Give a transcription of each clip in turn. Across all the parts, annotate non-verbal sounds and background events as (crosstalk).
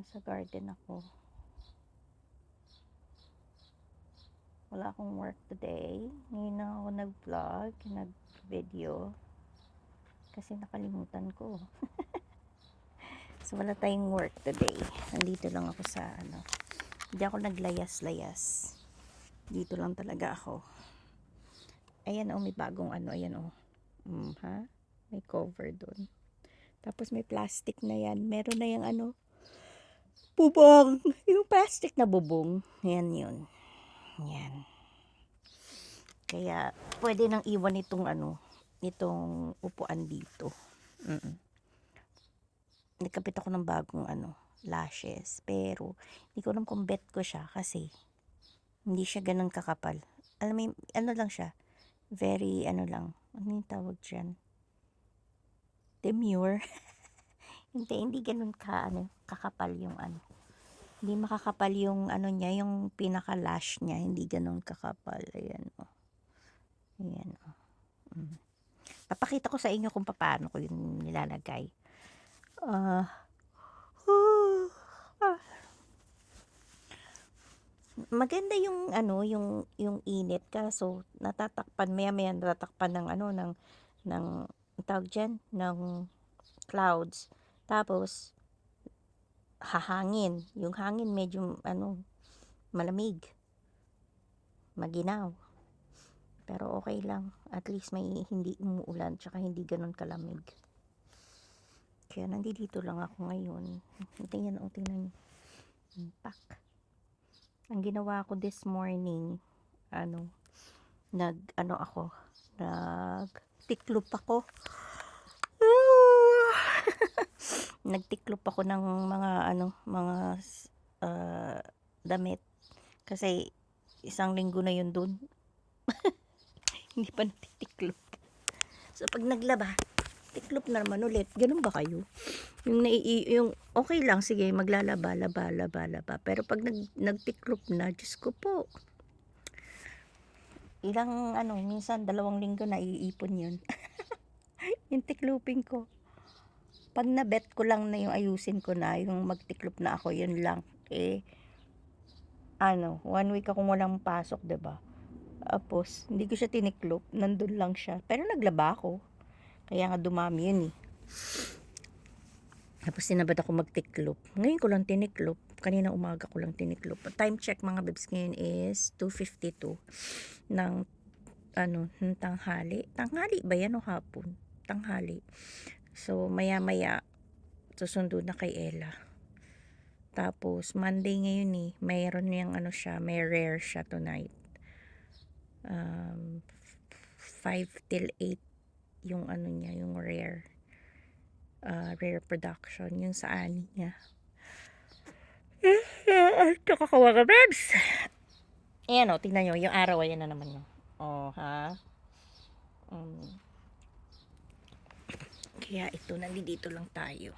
Nasa garden ako. Wala akong work today. Ngayon na ako nag-vlog, nag-video. Kasi nakalimutan ko. (laughs) so, wala tayong work today. Nandito lang ako sa, ano, hindi ako naglayas-layas. Dito lang talaga ako. Ayan, oh, may bagong ano, ayan, oh. Mm, ha? May cover doon. Tapos may plastic na yan. Meron na yung ano, bubong. (laughs) Yung plastic na bubong. Yan yun. Yan. Kaya, pwede nang iwan itong ano, itong upuan dito. Mm Nagkapit ako ng bagong ano, lashes. Pero, hindi ko alam kung bet ko siya kasi hindi siya ganun kakapal. Alam mo, ano lang siya, very, ano lang, ano yung tawag dyan? Demure. (laughs) hindi, hindi ganun ka, ano, kakapal yung ano. Hindi makakapal yung ano niya, yung pinaka-lash niya, hindi ganun kakapal. Ayan, oh. Ayan, oh. Mm. Papakita ko sa inyo kung paano ko yun nilalagay. Ah. ah. Maganda yung ano, yung yung init kaso natatakpan maya-maya natatakpan ng ano ng ng tawag diyan ng clouds. Tapos hahangin. Yung hangin medyo ano malamig. Maginaw. Pero okay lang. At least may hindi umuulan tsaka hindi ganun kalamig. Kaya nandito lang ako ngayon. (laughs) Tingnan, oh, tingnan niyo. Hmm, Pak. Ang ginawa ko this morning, ano, nag, ano ako, nag, tiklop ako. Nagtiklop ako ng mga, ano, mga, uh, damit. Kasi, isang linggo na yun dun. (laughs) Hindi pa natitiklop. So, pag naglaba, tiklop na naman ulit. Ganun ba kayo? Yung, nai, yung okay lang, sige, maglalaba, laba, laba, laba. Pero pag nag, nagtiklop na, Diyos ko po. Ilang, ano, minsan dalawang linggo na iipon yun. (laughs) yung tikloping ko. Pag nabet ko lang na yung ayusin ko na, yung magtiklop na ako, yun lang. Eh, ano, one week akong walang pasok, ba? Tapos, hindi ko siya tiniklop, nandun lang siya. Pero naglaba ako. Kaya nga dumami yun eh. Tapos sinabad ako magtiklop. Ngayon ko lang tiniklop. Kanina umaga ko lang tiniklop. Time check mga babes ngayon is 2.52 ng ano, ng tanghali. Tanghali ba yan o hapon? Tanghali. So, maya-maya, susundo na kay Ella. Tapos, Monday ngayon eh, mayroon niyang ano siya, may rare siya tonight. Um, 5 till 8 yung ano niya, yung rare. Uh, rare production, yung sa ani niya. (laughs) Kakakawa ka, babes! Ayan o, tingnan nyo, yung araw, ayan na naman yun. Oh, ha? Um, kaya ito, nandito lang tayo.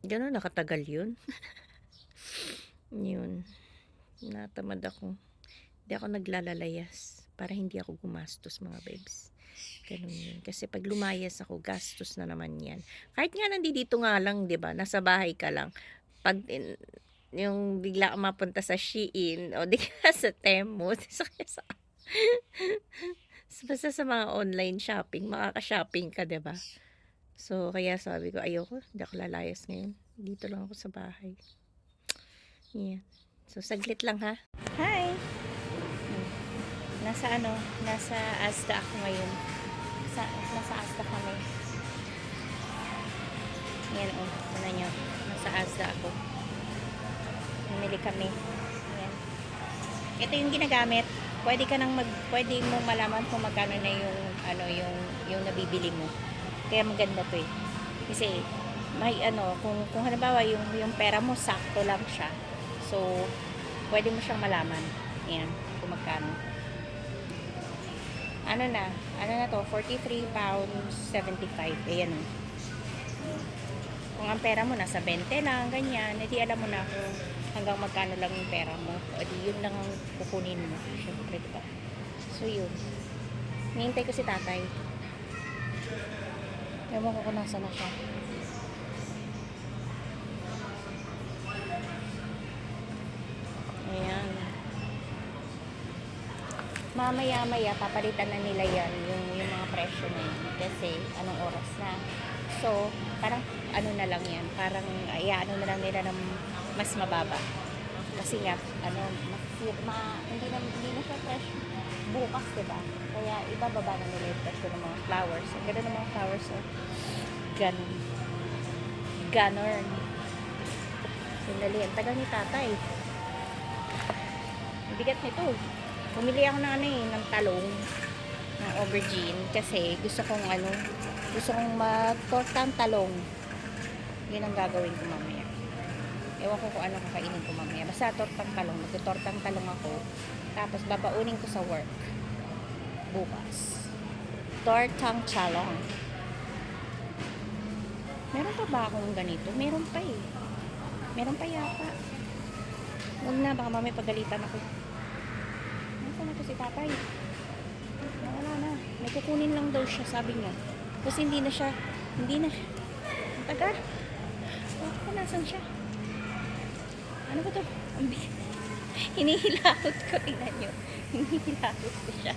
Gano'n nakatagal yun. (laughs) yun. Natamad ako. Hindi ako naglalalayas para hindi ako gumastos mga babes. Ganun yun. Kasi pag lumayas ako, gastos na naman yan. Kahit nga nandito nga lang, di ba? Nasa bahay ka lang. Pag in, yung bigla ka mapunta sa Shein o di ka (laughs) sa Temu, sa, (laughs) basta sa mga online shopping, makaka-shopping ka, ba? So, kaya sabi ko, ayoko, hindi ako lalayas ngayon. Dito lang ako sa bahay. Yeah. So, saglit lang ha. Hi! Nasa ano, nasa Asda ako ngayon. Sa, nasa Asda kami. Yan o, oh, ano nyo. Nasa Asda ako. Namili kami. Yan. Ito yung ginagamit. Pwede ka nang mag, pwede mo malaman kung magkano na yung, ano, yung, yung nabibili mo. Kaya maganda to eh. Kasi, may ano, kung, kung halimbawa yung, yung pera mo, sakto lang siya. So, pwede mo siyang malaman. Ayan, kung magkano. Ano na, ano na to, 43 pounds 75. Ayan. Kung ang pera mo nasa 20 lang, ganyan, hindi alam mo na kung hanggang magkano lang yung pera mo. O di yun lang ang kukunin mo. Siyempre, diba? So, yun. Nihintay ko si tatay. Ewan ko kung nasa na siya. Ayan. Mamaya-maya, papalitan na nila yan, yung, yung mga presyo na yun. Kasi, anong oras na. So, parang ano na lang yan. Parang, ayan, ano na lang nila ng mas mababa kasi nga ano ma, hindi na hindi na siya fresh bukas diba kaya ibababa na nila yung presyo ng mga flowers ang ganda ng mga flowers so ganun ganon Sandali, ang tagal ni tatay. Ang bigat nito. Bumili ako ng ano eh, ng talong, ng aubergine, kasi gusto kong ano, gusto kong mag-tortang talong. Yun ang gagawin ko mamaya. Ewan ko kung ano kakainin ko mamaya. Basta tortang talong, mag-tortang talong ako. Tapos babaunin ko sa work. Bukas. Tortang talong. Meron pa ba akong ganito? Meron pa eh. Meron pa yata. Huwag na, baka mamaya pagalitan ako. Nasaan na to si tatay? Wala na. May kukunin lang daw siya, sabi niya. Kasi hindi na siya, hindi na, taga. Oh, nasan siya? Ano ba to? (laughs) Hinihilahot ko, tingnan nyo. (laughs) Hinihilahot ko siya.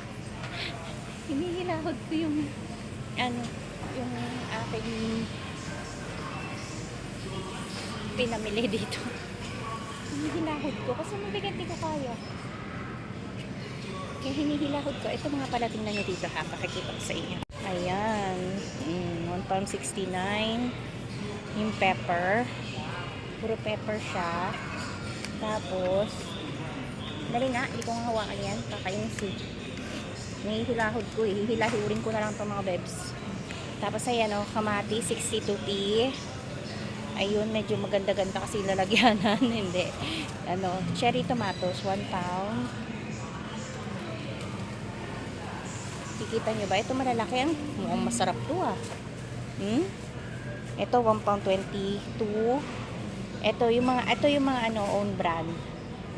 Hinihilahot ko yung, ano, yung aking pinamili dito. (laughs) Hinihilahod ko kasi mabigat di ko kaya. Kaya hinihilahod ko. Ito mga pala tingnan nyo dito ha. Pakikita ko sa inyo. Ayan. Mm, 1 pound 69. Yung pepper. Puro pepper siya. Tapos, dali nga. Hindi ko hawakan yan. Kakainis eh. Hinihilahod ko eh. Hihilahurin ko na lang itong mga bebs. Tapos ayan o, kamati 62p. Ayun, medyo maganda-ganda kasi lalagyanan. (laughs) Hindi. Ano, cherry tomatoes, 1 pound. Kikita nyo ba? Ito malalaki. Ang mukhang masarap to ah. Hmm? Ito, 1 pound 22. Ito yung mga, ito yung mga ano, own brand.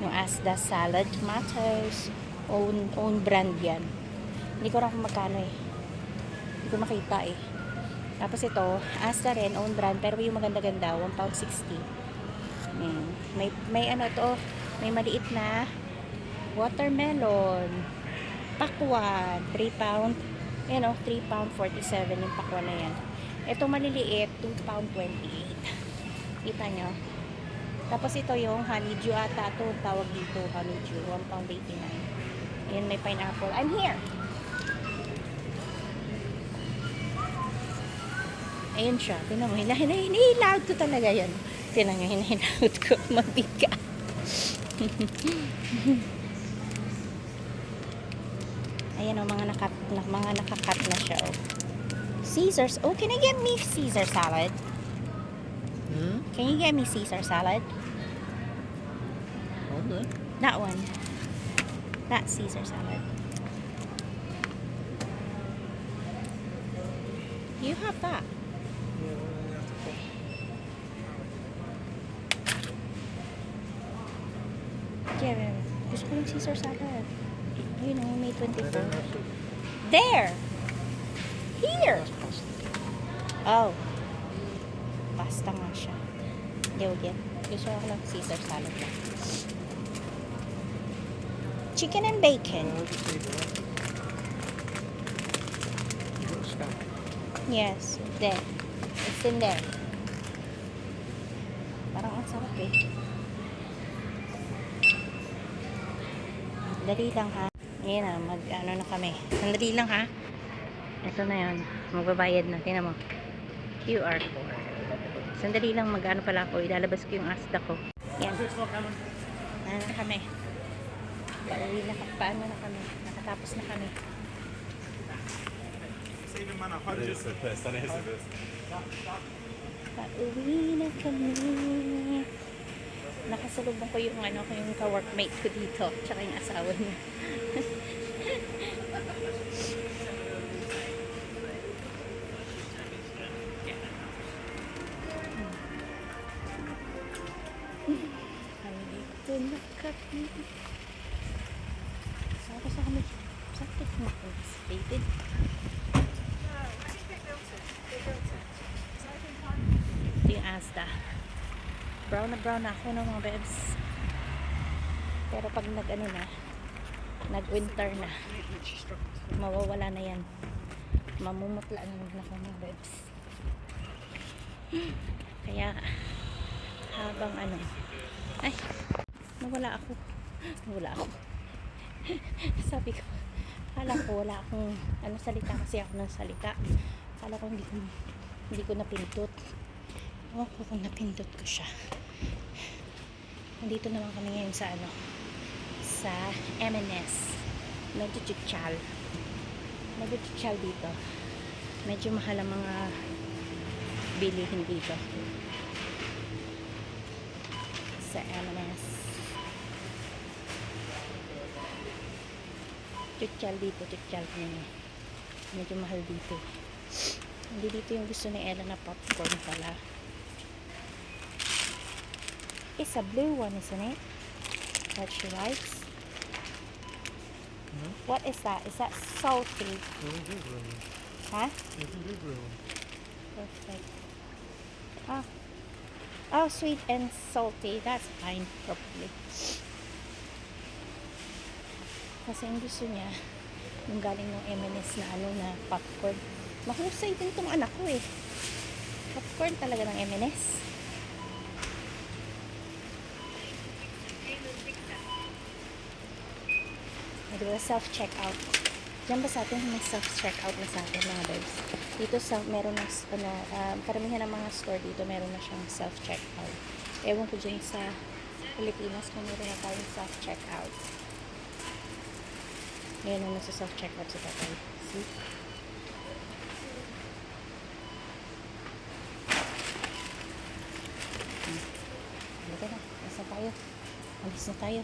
Yung Asda Salad Tomatoes. Own, own brand yan. Hindi ko rin kung magkano eh. Hindi ko makita eh. Tapos ito, Asda rin, own brand, pero yung maganda-ganda, 1 pound 60. Mm. May, may ano to, may maliit na watermelon. Pakwan, 3 pound, yan o, 3 pound 47 yung pakwan na yan. Ito maliliit, 2 pound 28. Kita nyo? Tapos ito yung honeydew ata, ito tawag dito, honeydew, 1 pound 89. Ayan, may pineapple. I'm here! Ayun siya. Tinan mo, hina, hina, hinihilahod ko talaga yan. Tinan nyo, hinihilahod ko. (laughs) Mabigat. (laughs) Ayan o, mga, nakat, na, mga nakakat na siya o. Caesars. Oh, can you get me Caesar salad? Hmm? Can you get me Caesar salad? Okay. That one. That Caesar salad. You have that. Yeah, gusto ko Caesar salad. You know, May 24. There! Here! Oh. Pasta nga siya. Hindi, huwag yan. Gusto ko lang Caesar salad lang. Chicken and bacon. Yes, there. It's in there. Parang ang sarap eh. Dali lang ha. Ngayon na, mag ano na kami. Sandali lang ha. Ito na yun. Magbabayad na. Tingnan mo. QR code. Sandali lang mag ano pala ako. Ilalabas ko yung asda ko. Yan. Ano na kami. Pauwi na, paano na kami. Nakatapos na kami. Pauwi na kami. Nakasalubong ko yung ano ko yung ka-workmate ko dito, tsaka yung asawa niya. (laughs) Dito na kami. Saan sa kami? Saan ito kumakonspated? Ito yung Asda. Brown na brown na ako ng mga bebs. Pero pag nag ano na, Nag-winter na. Mawawala na yan. Mamumutla na na ako ng bebs. Kaya, habang ano, ay, nawala ako. Nawala ako. (laughs) Sabi ko, kala ko wala akong, ano salita kasi ako ng salita. Kala ko hindi ko, hindi ko napindot. Ewan ko kung napindot ko siya. Nandito naman kami ngayon sa ano, sa M&S. Medyo chichal. Medyo chichal dito. Medyo mahal ang mga bilihin dito. Sa M&S. Chichal dito, chichal kami. Medyo mahal dito. Hindi dito yung gusto ni Ella na popcorn pala. It's a blue one, isn't it? That she likes. Hmm? What is that? Is that salty? Huh? Perfect. Oh. Oh, sweet and salty. That's fine, probably. Kasi ang gusto niya, yung galing ng M&S na ano na popcorn. Mahusay din tong anak ko eh. Popcorn talaga ng M&S. Diba self-checkout. Diyan ba sa atin may self-checkout na sa atin mga babes? Dito sa, meron na, ano, um, karamihan ng mga store dito meron na siyang self-checkout. Ewan ko dyan sa Pilipinas kung meron na tayong self-checkout. Ngayon na nasa self-checkout sa tatay. See? Hmm. Halika na. Nasa tayo. Alis na tayo.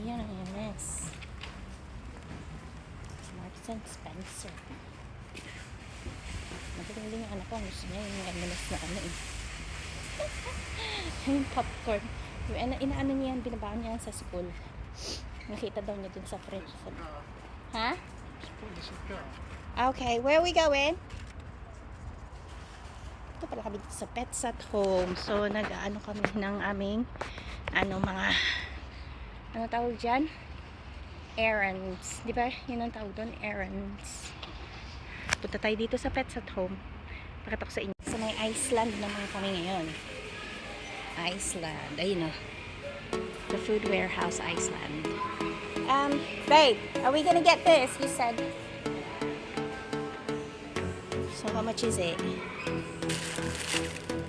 Ayan ang MS. Marks and Spencer. Magaling niya yung MS na ano eh. (laughs) yung popcorn. Yung ina inaano niya yan, binabaon niya yan sa school. Nakita daw niya dun sa friend. Sabi, ha? Okay, where are we going? Ito pala kami dito sa Pets at Home. So, nag-ano kami ng aming ano, mga ano tawag dyan? Errands. Di ba? Yun ang tawag doon, errands. Punta tayo dito sa Pets at Home. Pakita ko sa inyo. Sa may Iceland naman kami ngayon. Iceland. Ayun o. The Food Warehouse, Iceland. Um, babe, are we gonna get this? You said. So how much is it?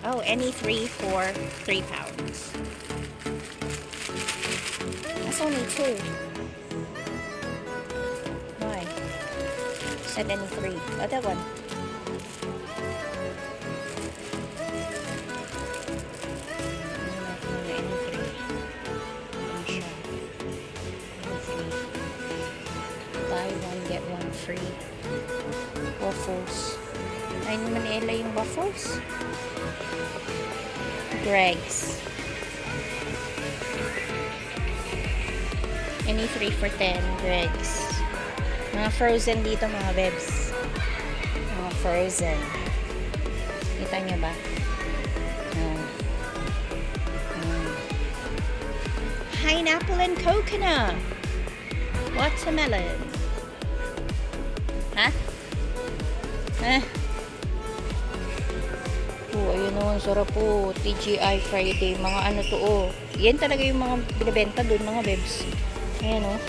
Oh, any three for three pounds. That's only two. Why? Said any three. Other one. Ay naman Ella yung waffles. Greg's. Any 3 for 10, Greg's. Mga frozen dito mga bebs. Mga frozen. Kita nyo ba? Ayan. Ayan. Pineapple and coconut. Watermelon. Ha? Eh. Sarap po. TGI Friday. Mga ano to, oh. Yan talaga yung mga binibenta doon, mga bebs. Ayan, oh.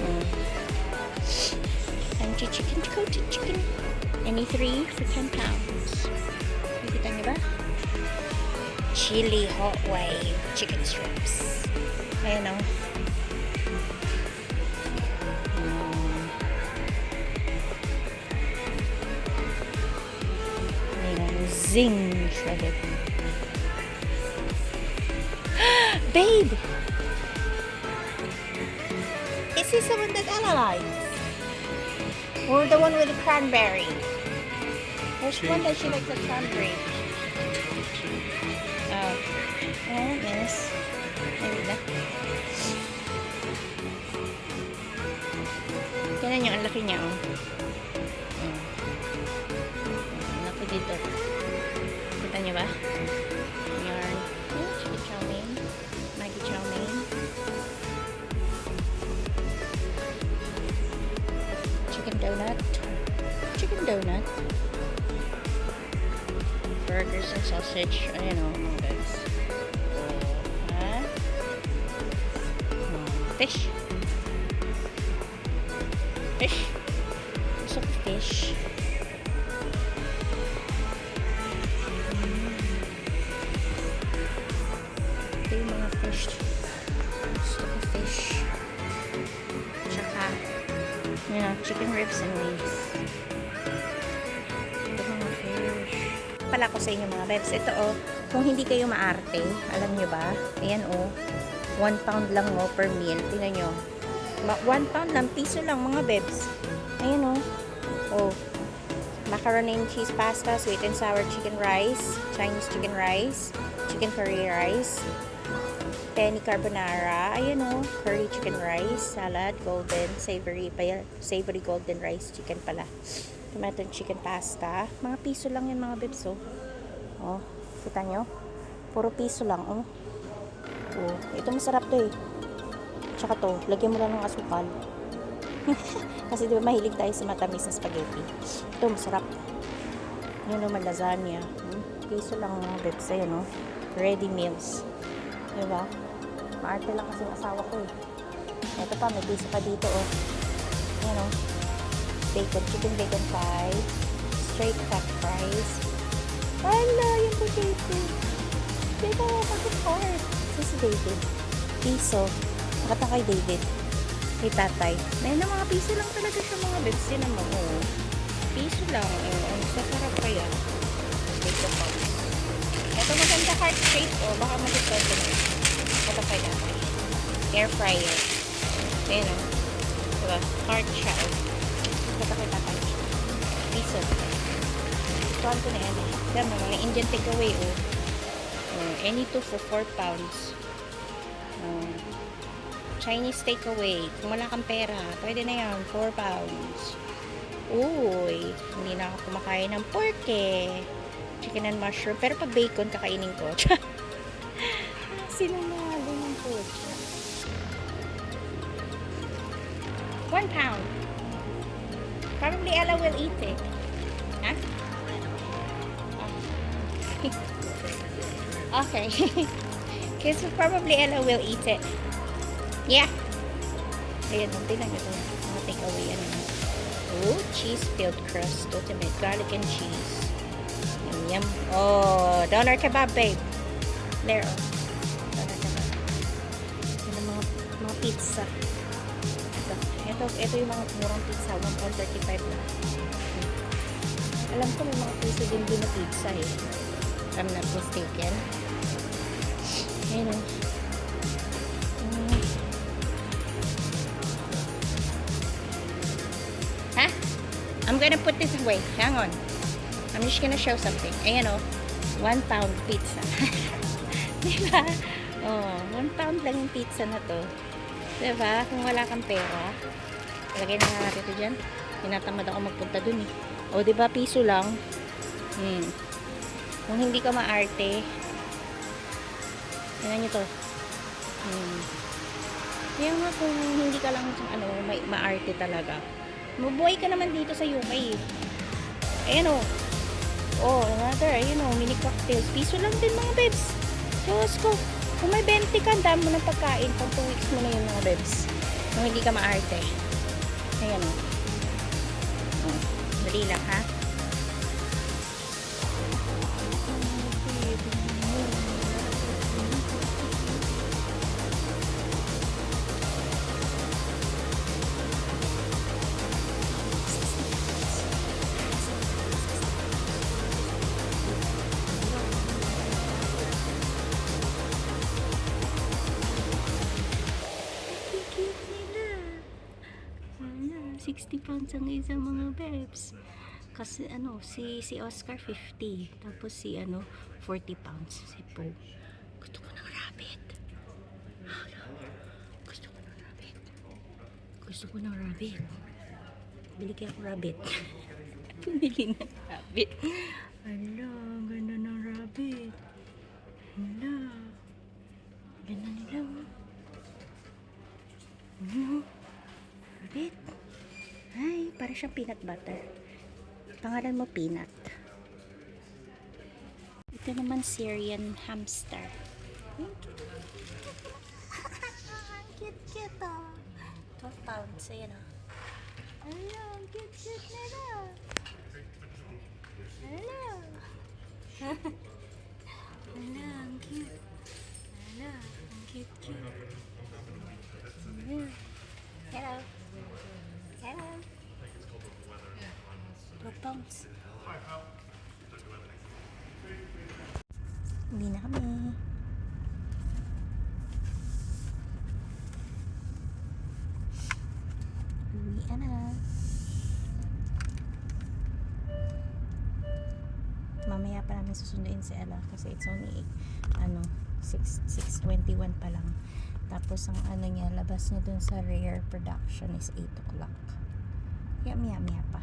Mm. Crunchy chicken, coated chicken. Any three for 10 pounds. Nakikita niyo ba? Chili hot wave chicken strips. Ayan, oh. Zing shredded. (gasps) Babe! Is this the one that likes? Or the one with the cranberry? There's one that she likes the cranberry. Oh. Oh, yes. Maybe na. Tignan nyo, ang laki niya, oh. Mm. Ang laki dito. ba? Ayan. Chicken chow mein. Chow mein. Chicken donut. Chicken donut. Burgers and sausage. I don't guys. At, uh, fish. Fish. Gusto fish. Ko sa inyo mga bebs. Ito oh, kung hindi kayo maarte, alam nyo ba? Ayan oh, 1 pound lang oh per meal. Tingnan nyo. 1 pound lang, piso lang mga bebs. Ayan oh. Oh, macaroni and cheese pasta, sweet and sour chicken rice, Chinese chicken rice, chicken curry rice, penny carbonara, ayan o, curry chicken rice, salad, golden, savory, savory golden rice chicken pala. Tomato chicken pasta. Mga piso lang yan mga bebs oh. Oh, kita nyo? Puro piso lang oh. Oh, ito masarap to eh. Tsaka to, lagyan mo lang ng asukal. (laughs) Kasi di ba mahilig tayo sa matamis na spaghetti. Ito, masarap. Yun naman, lasagna. Hmm? Piso lang mga bebs. Ayan, no? Ready meals. Di ba? Maarte lang kasi asawa ko eh. Ito pa, may piso pa dito, oh. Ayan, oh. Bacon, chicken bacon pie. Straight cut fries. Wala, yung potato. Diba, bakit hard? Ito si David. Piso. Nakata kay David kay tatay. May na mga piso lang talaga siya mga bebs. Yan naman, oo. Piso lang. Oh. Ang sasarap kaya. Dito pa. Ito maganda heart shape, oh. Baka mag-ipon ko. Ito kay tatay. Air fryer. Ayan, oh. Diba? Heart siya, oh. Kay tatay. Piso. Tuwan ko na yan, eh. Diba, mga Indian takeaway, oh. Oh, any two for 4 pounds. Oh. Chinese takeaway. Kung wala kang pera, pwede na yan. 4 pounds. Uy, hindi na ako kumakain ng pork eh. Chicken and mushroom. Pero pag bacon, kakainin ko. (laughs) Sinamalo ng pork. 1 pound. Probably Ella will eat it. (laughs) okay. (laughs) Because probably Ella will eat it. Yeah. Ayan, tingnan nyo ito. Mga takeaway yan. Oh, cheese filled crust. Ultimate garlic and cheese. Yum, yum. Oh, doner kebab, babe. There. Doner kebab. Yan ang mga, mga pizza. Ito. Ito, ito yung mga murang pizza. 1.35 na. Alam ko may mga piso din din na pizza eh. If I'm not mistaken. Ayan oh. Mm. Ha? I'm gonna put this away. Hang on. I'm just gonna show something. Ayan o. One pound pizza. (laughs) diba? Oh, one pound lang yung pizza na to. Diba? Kung wala kang pera, lagay na nga natin ito dyan. Tinatamad ako magpunta dun eh. O, diba? Piso lang. Hmm. Kung hindi ka maarte, tingnan nyo to. Hmm. Kaya nga kung hindi ka lang ano, may maarte talaga. Mabuhay ka naman dito sa UK. eh. Ayan o. Oh, another, ayun o, mini cocktails. Piso lang din mga bebs. Diyos ko. Kung may 20 ka, dami mo ng pagkain. Pag 2 weeks mo na yun mga bebs. Kung hindi ka maarte. Ayan o. Oh, dali lang ha. 60 pounds ang isang mga bebs. Kasi ano, si si Oscar 50, tapos si ano 40 pounds si Po. Gusto ko ng rabbit. Gusto ko ng rabbit. Gusto ko ng rabbit. Bili kaya ako rabbit. (laughs) Bumili ng rabbit. Ala, ang ganda ng rabbit. Ala. Ganda nila. Ano? Rabbit? Ay, Para siyang peanut butter. Pangalan mo peanut. Ito naman Syrian hamster. (laughs) cute, cute oh. 12 pounds, ayan oh. Ang cute, cute. Hello. Hello, ang cute. Hello, ang cute, cute. Hello. Hello. 12 pounds. Uwi na kami. Uwi na. Mamaya pa namin susunduin si Ella kasi it's only ano 6 6:21 pa lang. Tapos ang ano niya labas niya dun sa rare production is 8 o'clock. Kaya maya maya pa.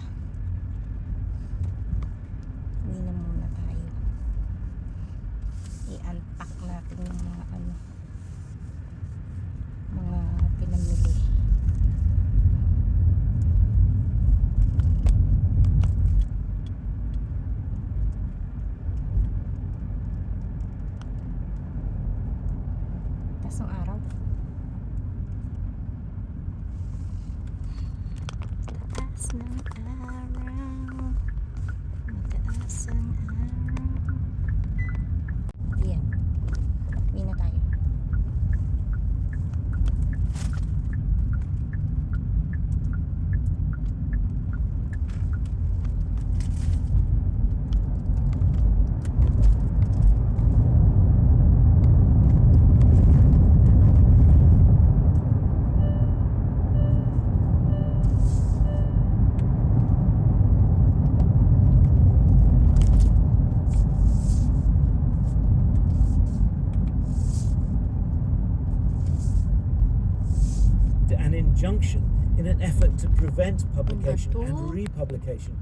Injunction in an effort to prevent publication and republication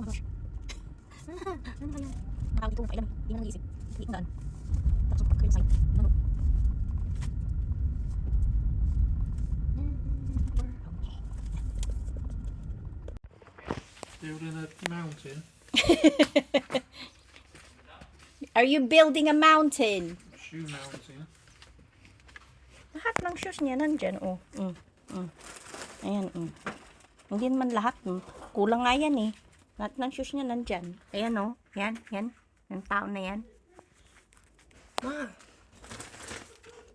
Oh ano ba yan? Nakawit ko kailan. Hindi na nag-iisip. Hindi ko daan. Tapos ko yung side. Ano? Building a mountain. Are you building a mountain? Shoe mountain. Lahat ng shoes niya nandyan, oh. Mm, mm. Ayan, mm. Hindi naman lahat, mm. Kulang nga yan, eh. Lahat ng shoes niya nandyan. Ayan, oh. Yan, yan. Yung tao na yan.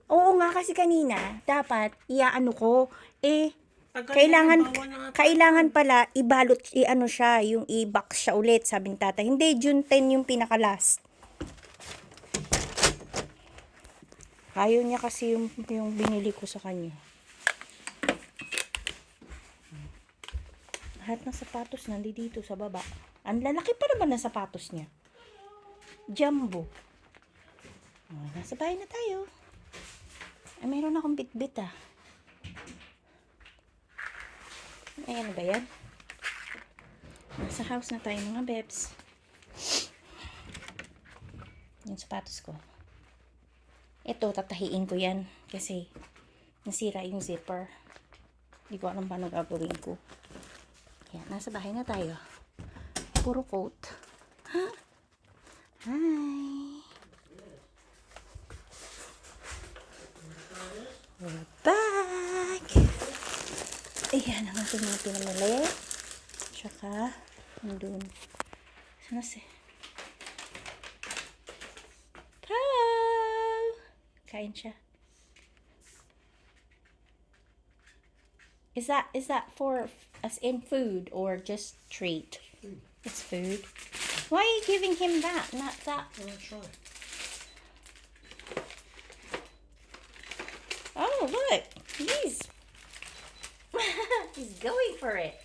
Oo nga, kasi kanina, dapat, iaano ko, eh, kailangan, kailangan pala, ibalot, i-ano siya, yung i-box siya ulit, sabi ni tata. Hindi, June 10 yung pinaka-last. Ayaw niya kasi yung, yung binili ko sa kanya. Lahat ng sapatos nandito sa baba. Ang lalaki pa naman ng sapatos niya. Jumbo. Oh, nasa bahay na tayo. Ay, mayroon akong bitbit ah. Ayan ba yan? Nasa house na tayo mga bebs. Yung sapatos ko. Ito, tatahiin ko yan. Kasi, nasira yung zipper. Hindi ko alam paano gagawin ko. Kaya, nasa bahay na tayo. Puro coat. Ha? Hi! We're back! Ayan ang ating mga pinamili. Tsaka, nandun. Sana si... Pau! Kain siya. Is that is that for as in food or just treat? Food. It's food. Why are you giving him that? Not that. Oh, look. He's (laughs) he's going for it.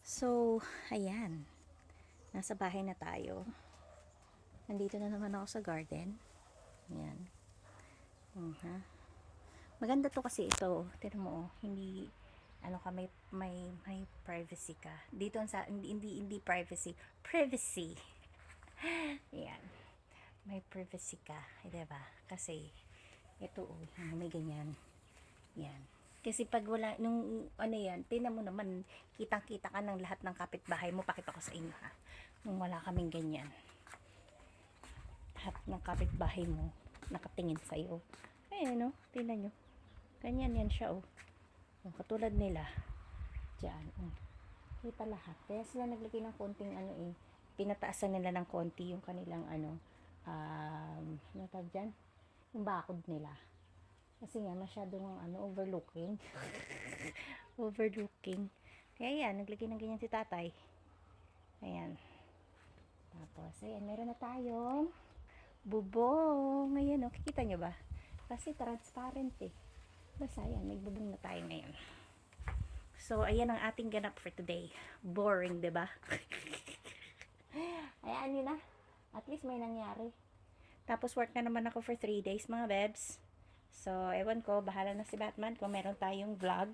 So, ayan. Nasa bahay na tayo. Nandito na naman ako sa garden. Ayan. Mhm. Maganda to kasi ito. Tignan mo, oh. hindi ano ka may may may privacy ka. Dito sa hindi hindi, hindi privacy, privacy. (laughs) Ayan. May privacy ka, eh, 'di ba? Kasi ito oh, may ganyan. Yan. Kasi pag wala, nung ano yan, tinan mo naman, kitang-kita ka ng lahat ng kapitbahay mo. Pakita ko sa inyo ha. Nung wala kaming ganyan. Lahat ng kapitbahay mo, nakatingin sa'yo. Ayan no, tinan nyo. Ganyan yan siya oh. Oh katulad nila. Diyan. Oh. Kita lahat. Kaya sila naglagay ng konting ano eh. Pinataasan nila ng konti yung kanilang ano, um, ano tawag dyan? Yung bakod nila. Kasi nga, masyadong ano, overlooking. (laughs) overlooking. Kaya yan, naglagay ng ganyan si tatay. Ayan. Tapos, ayan, meron na tayong bubong. Ayan, oh, kikita nyo ba? Kasi transparent eh. Basta, ayan, may bubong na tayo ngayon. So, ayan ang ating ganap for today. Boring, ba? (laughs) ayan yun na. At least may nangyari. Tapos work na naman ako for 3 days mga bebs. So, ewan ko, bahala na si Batman kung meron tayong vlog.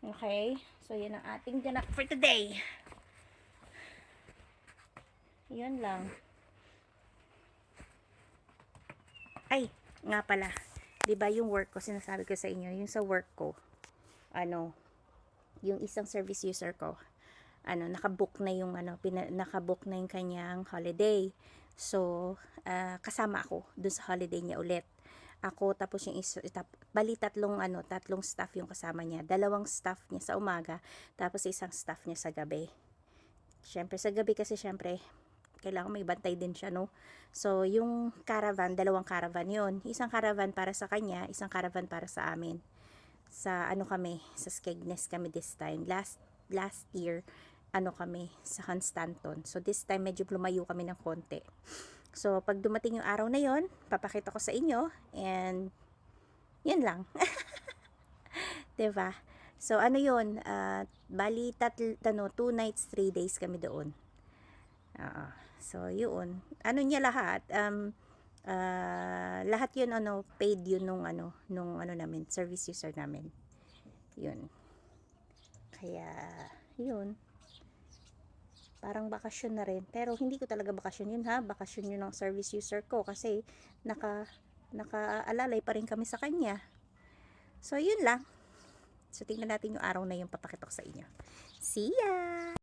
Okay? So, yan ang ating ganap for today. Yun lang. Ay, nga pala. 'Di ba yung work ko, sinasabi ko sa inyo, yung sa work ko, ano, yung isang service user ko, ano, nakabook na yung ano, pina, nakabook na yung kanyang holiday. So, ah, kasama ako dun sa holiday niya ulit. Ako tapos yung isa, tap, bali tatlong ano, tatlong staff yung kasama niya. Dalawang staff niya sa umaga, tapos isang staff niya sa gabi. Syempre sa gabi kasi syempre kailangan may bantay din siya, no? So, yung caravan, dalawang caravan yon Isang caravan para sa kanya, isang caravan para sa amin. Sa ano kami, sa Skegness kami this time. Last last year, ano kami, sa Constanton. So, this time, medyo lumayo kami ng konti. So, pag dumating yung araw na yon papakita ko sa inyo. And, yun lang. (laughs) ba So, ano yun? ah, bali, tatl, ano, two nights, three days kami doon. Oo. So, yun. Ano niya lahat? Um, ah, lahat yun, ano, paid yun nung, ano, nung, ano namin, service user namin. Yun. Kaya, yun. Parang bakasyon na rin. Pero, hindi ko talaga bakasyon yun, ha? Bakasyon yun ng service user ko kasi naka, nakaalalay pa rin kami sa kanya. So, yun lang. So, tingnan natin yung araw na yung papakita ko sa inyo. See ya!